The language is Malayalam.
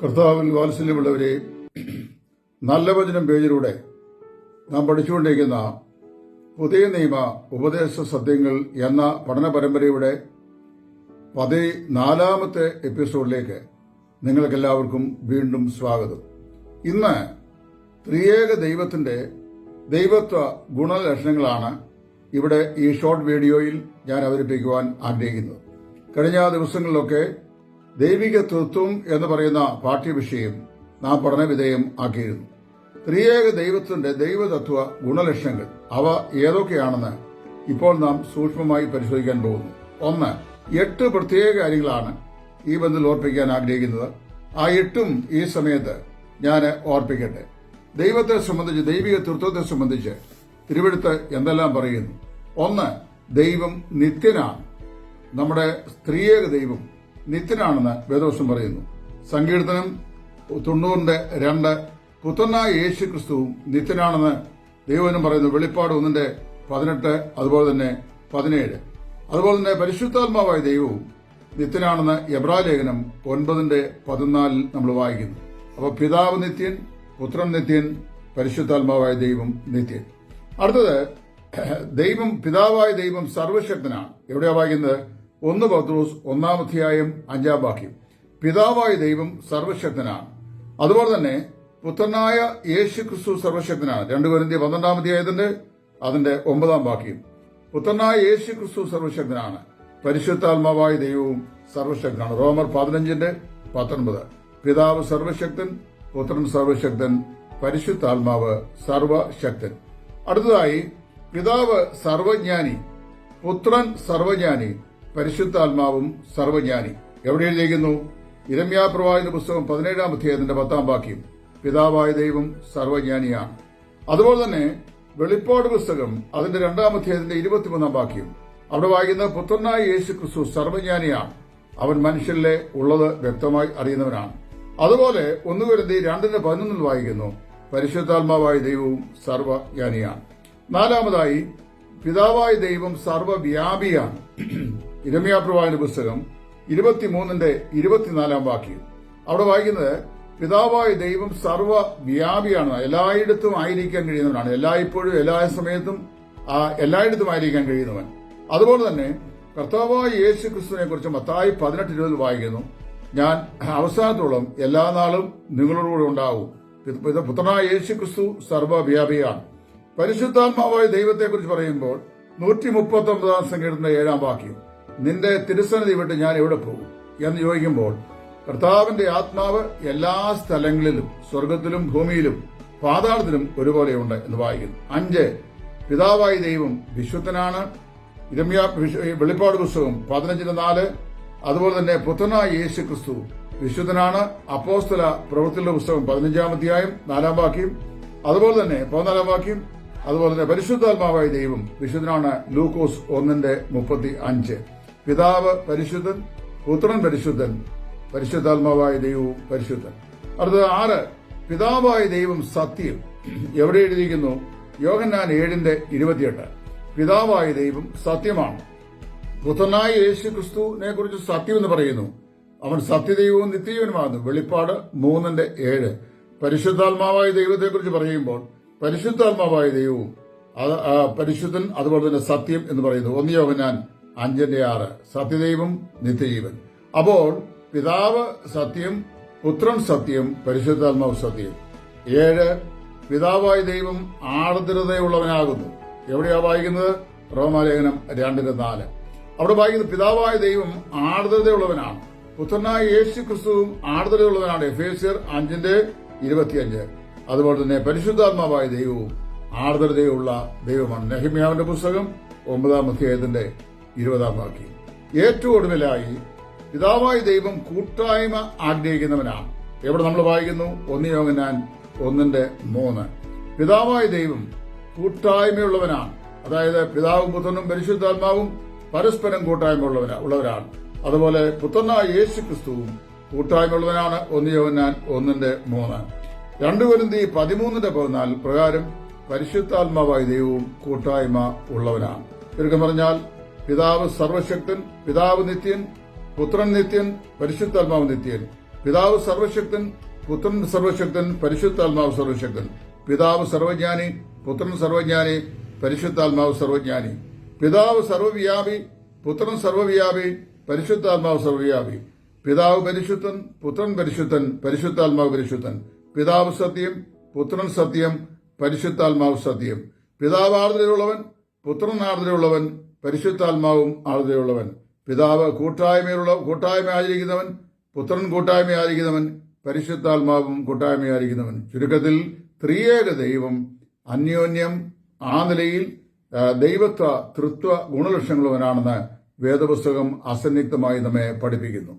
കർത്താവിൽ വാത്സല്യമുള്ളവരെ നല്ല വചനം പേജിലൂടെ നാം പഠിച്ചുകൊണ്ടിരിക്കുന്ന പുതിയ നിയമ ഉപദേശ സത്യങ്ങൾ എന്ന പഠന പരമ്പരയുടെ പതിനാലാമത്തെ എപ്പിസോഡിലേക്ക് നിങ്ങൾക്കെല്ലാവർക്കും വീണ്ടും സ്വാഗതം. ഇന്ന് ത്രിയേക ദൈവത്തിന്റെ ദൈവത്വ ഗുണലക്ഷണങ്ങളാണ് ഇവിടെ ഈ ഷോർട്ട് വീഡിയോയിൽ ഞാൻ അവതരിപ്പിക്കുവാൻ ആഗ്രഹിക്കുന്നത്. കഴിഞ്ഞ ദിവസങ്ങളിലൊക്കെ ദൈവിക തൃത്വം എന്ന് പറയുന്ന പാഠ്യവിഷയം നാം പഠനവിധേയം ആക്കിയിരുന്നു. ത്രിയേക ദൈവത്തിന്റെ ദൈവതത്വ ഗുണലക്ഷണങ്ങൾ അവ ഏതൊക്കെയാണെന്ന് ഇപ്പോൾ നാം സൂക്ഷ്മമായി പരിശോധിക്കാൻ പോകുന്നു. ഒന്ന് എട്ട് പ്രത്യേക കാര്യങ്ങളാണ് ഈ ബന്ധത്തിൽ ഓർപ്പിക്കാൻ ആഗ്രഹിക്കുന്നത്. ആ എട്ടും ഈ സമയത്ത് ഞാൻ ഓർപ്പിക്കട്ടെ. ദൈവത്തെ സംബന്ധിച്ച് ദൈവിക തൃത്വത്തെ സംബന്ധിച്ച് തിരുവെടുത്ത് എന്തെല്ലാം പറയുന്നു? ഒന്ന് ദൈവം നിത്യനാണ്. നമ്മുടെ സ്ത്രീയേക ദൈവം നിത്യനാണെന്ന് വേദവശം പറയുന്നു. സങ്കീർത്തനം തൊണ്ണൂറിന്റെ രണ്ട്. പുത്രനായ യേശു ക്രിസ്തുവും നിത്യനാണെന്ന് ദൈവനും പറയുന്നു. വെളിപ്പാട് ഒന്നിന്റെ പതിനെട്ട് അതുപോലെ തന്നെ പതിനേഴ്. അതുപോലെ തന്നെ പരിശുദ്ധാത്മാവായ ദൈവവും നിത്യനാണെന്ന് എബ്രാ ലേഖനം ഒൻപതിന്റെ പതിനാലിൽ നമ്മൾ വായിക്കുന്നു. അപ്പോൾ പിതാവ് നിത്യൻ പുത്രൻ നിത്യൻ പരിശുദ്ധാത്മാവായ ദൈവം നിത്യൻ. അടുത്തത് ദൈവം പിതാവായ ദൈവം സർവശക്തനാണ്. എവിടെയാ വായിക്കുന്നത്? ഒന്ന് പത്രോസ് ഒന്നാം അധ്യായം അഞ്ചാം വാക്യം. പിതാവായ ദൈവം സർവശക്തനാണ്. അതുപോലെ തന്നെ പുത്രനായ യേശു ക്രിസ്തു സർവശക്തനാണ്. രണ്ടു പേരിന്റെ പന്ത്രണ്ടാം അധ്യായത്തിന്റെ അതിന്റെ ഒമ്പതാം വാക്യം. പുത്രനായ യേശു ക്രിസ്തു സർവശക്തനാണ്. പരിശുദ്ധാത്മാവായ ദൈവവും സർവശക്തനാണ്. റോമർ പതിനഞ്ചിന്റെ പത്തൊൻപത്. പിതാവ് സർവശക്തൻ പുത്രൻ സർവശക്തൻ പരിശുദ്ധാത്മാവ് സർവശക്തൻ. അടുത്തതായി പിതാവ് സർവജ്ഞാനി പുത്രൻ സർവജ്ഞാനി പരിശുദ്ധാത്മാവും സർവജ്ഞാനി. എവിടെ എഴുതിയിരിക്കുന്നു? ഇരമ്യാപ്രവാഹിന്റെ പുസ്തകം പതിനേഴാം അധ്യായത്തിന്റെ പത്താം വാക്യം. പിതാവായ ദൈവം സർവജ്ഞാനിയാണ്. അതുപോലെ തന്നെ വെളിപ്പാട് പുസ്തകം അതിന്റെ രണ്ടാം അധ്യായത്തിന്റെ ഇരുപത്തിമൂന്നാം വാക്യം. അവിടെ വായിക്കുന്ന പുത്രനായ യേശു ക്രിസ്തു സർവജ്ഞാനിയാണ്. അവൻ മനുഷ്യരിലെ ഉള്ളത് വ്യക്തമായി അറിയുന്നവനാണ്. അതുപോലെ ഒന്നുകരുതി രണ്ടിന്റെ പതിനൊന്നിൽ വായിക്കുന്നു പരിശുദ്ധാത്മാവായ ദൈവവും സർവജ്ഞാനിയാണ്. നാലാമതായി പിതാവായ ദൈവം സർവവ്യാപിയാണ്. ഇരമ്യാപ്രവാഹിന്റെ പുസ്തകം ഇരുപത്തിമൂന്നിന്റെ ഇരുപത്തിനാലാം വാക്യം. അവിടെ വായിക്കുന്നത് പിതാവായ ദൈവം സർവവ്യാപിയാണ് എല്ലായിടത്തും ആയിരിക്കാൻ കഴിയുന്നവനാണ്. എല്ലായ്പ്പോഴും എല്ലാ സമയത്തും എല്ലായിടത്തും ആയിരിക്കാൻ കഴിയുന്നവൻ. അതുപോലെ തന്നെ കർത്താവായ യേശു ക്രിസ്തുവിനെ കുറിച്ച് മത്തായി പതിനെട്ട് ഇരുപതിൽ വായിക്കുന്നു. ഞാൻ അവസാനത്തോളം എല്ലാ നാളും നിങ്ങളോടുകൂടെ ഉണ്ടാവും. പുത്രനായ യേശു ക്രിസ്തു സർവവ്യാപിയാണ്. പരിശുദ്ധാത്മാവായ ദൈവത്തെക്കുറിച്ച് പറയുമ്പോൾ നൂറ്റി മുപ്പത്തി ഒമ്പതാം സംഘടന ഏഴാം വാക്യം. നിന്റെ തിരുസന്നിധി വിട്ട് ഞാൻ എവിടെ പോകും? എന്ന് ചോദിക്കുമ്പോൾ കർത്താവിന്റെ ആത്മാവ് എല്ലാ സ്ഥലങ്ങളിലും സ്വർഗത്തിലും ഭൂമിയിലും പാതാളത്തിലും ഒരുപോലെയുണ്ട് എന്ന് വായിക്കുന്നു. അഞ്ച് പിതാവായ ദൈവം വിശുദ്ധനാണ്. ഇരമ്യ വെളിപ്പാട് പുസ്തകം പതിനഞ്ചിന് നാല്. അതുപോലെ തന്നെ പുത്രനായ യേശു ക്രിസ്തു വിശുദ്ധനാണ്. അപ്പോസ്തല പ്രവൃത്തിയുടെ പുസ്തകം പതിനഞ്ചാം അധ്യായം നാലാം വാക്യം. അതുപോലെ തന്നെ പതിനാലാം വാക്യം. അതുപോലെ തന്നെ പരിശുദ്ധാത്മാവായ ദൈവം വിശുദ്ധനാണ്. ലൂക്കോസ് ഒന്നിന്റെ മുപ്പത്തി അഞ്ച്. പിതാവ് പരിശുദ്ധൻ പുത്രൻ പരിശുദ്ധൻ പരിശുദ്ധാത്മാവായ ദൈവവും പരിശുദ്ധൻ. അടുത്തത് ആറ് പിതാവായ ദൈവം സത്യം. എവിടെ എഴുതിയിരിക്കുന്നു? യോഹന്നാൻ ഏഴിന്റെ ഇരുപത്തിയെട്ട്. പിതാവായ ദൈവം സത്യമാണ്. പുത്രനായ യേശു ക്രിസ്തുവിനെ കുറിച്ച് സത്യം എന്ന് പറയുന്നു. അവൻ സത്യദൈവവും നിത്യജീവനുമാകുന്നു. വെളിപ്പാട് മൂന്നിന്റെ ഏഴ്. പരിശുദ്ധാത്മാവായ ദൈവത്തെക്കുറിച്ച് പറയുമ്പോൾ പരിശുദ്ധാത്മാവായ ദൈവവും പരിശുദ്ധൻ അതുപോലെ തന്നെ സത്യം എന്ന് പറയുന്നു. ഒന്ന് യോഹന്നാൻ അഞ്ചിന്റെ ആറ് സത്യദൈവം നിത്യജീവൻ. അപ്പോൾ പിതാവ് സത്യം പുത്രൻ സത്യം പരിശുദ്ധാത്മാവ് സത്യം. ഏഴ് പിതാവായ ദൈവം ആർദ്രതയുള്ളവനാകുന്നു. എവിടെയാ വായിക്കുന്നത്? റോമാലേഖനം രണ്ടിന്റെ നാല്. അവിടെ വായിക്കുന്നത് പിതാവായ ദൈവം ആർദ്രതയുള്ളവനാണ്. പുത്രനായ യേശു ക്രിസ്തുവും ആർദ്രതയുള്ളവനാണ്. എഫേസ്യർ അഞ്ചിന്റെ ഇരുപത്തിയഞ്ച്. അതുപോലെ തന്നെ പരിശുദ്ധാത്മാവായ ദൈവവും ആർദ്രതയുള്ള ദൈവമാണ്. നെഹിമ്യാവിന്റെ പുസ്തകം ഒമ്പതാം അധ്യായത്തിന്റെ ഇരുപതാം വാക്യം. ഏറ്റവും ഒടുവിലായി പിതാവായ ദൈവം കൂട്ടായ്മ ആഗ്രഹിക്കുന്നവനാണ്. എവിടെ നമ്മൾ വായിക്കുന്നു? ഒന്ന് യോഗനാൻ ഒന്നിന്റെ മൂന്ന്. പിതാവായ ദൈവം കൂട്ടായ്മയുള്ളവനാണ്. അതായത് പിതാവും പുത്രനും പരിശുദ്ധാത്മാവും പരസ്പരം കൂട്ടായ്മ ഉള്ളവരാണ്. അതുപോലെ പുത്രനായ യേശു ക്രിസ്തുവും കൂട്ടായ്മ ഉള്ളവനാണ് ഒന്ന് യോഗനാൻ ഒന്നിന്റെ മൂന്ന്. രണ്ടുപേരും ഈ പതിമൂന്നിന്റെ പതിനാല് പ്രകാരം പരിശുദ്ധാത്മാവായ ദൈവവും കൂട്ടായ്മ ഉള്ളവനാണ്. ചുരുക്കം പറഞ്ഞാൽ പിതാവ് സർവശക്തൻ പിതാവ് നിത്യൻ പുത്രൻ നിത്യൻ പരിശുദ്ധാത്മാവ് നിത്യൻ. പിതാവ് സർവശക്തൻ പുത്രൻ സർവശക്തൻ പരിശുദ്ധാത്മാവ് സർവശക്തൻ. പിതാവ് സർവജ്ഞാനി പുത്രൻ സർവജ്ഞാനി പരിശുദ്ധാത്മാവ് സർവജ്ഞാനി. പിതാവ് സർവവ്യാപി പുത്രൻ സർവവ്യാപി പരിശുദ്ധാത്മാവ് സർവവ്യാപി. പിതാവ് പരിശുദ്ധൻ പുത്രൻ പരിശുദ്ധൻ പരിശുദ്ധാത്മാവ് പരിശുദ്ധൻ. പിതാവ് സത്യം പുത്രൻ സത്യം പരിശുദ്ധാത്മാവ് സത്യം. പിതാവ് ആർദ്രയുള്ളവൻ പുത്രൻ ആർദ്രയുള്ളവൻ പരിശുദ്ധാത്മാവും ആർദ്രയുള്ളവൻ പിതാവ് കൂട്ടായ്മയുള്ള കൂട്ടായ്മ ആചരിക്കുന്നവൻ പുത്രൻ കൂട്ടായ്മ ആചരിക്കുന്നവൻ പരിശുദ്ധാത്മാവും കൂട്ടായ്മ ആചരിക്കുന്നവൻ ചുരുക്കത്തിൽ ത്രിയേക ദൈവം അന്യോന്യം ആ നിലയിൽ ദൈവത്വ തൃത്വ ഗുണലക്ഷണങ്ങളുവനാണെന്ന് വേദപുസ്തകം അസന്നിഗ്ധമായി നമ്മെ പഠിപ്പിക്കുന്നു.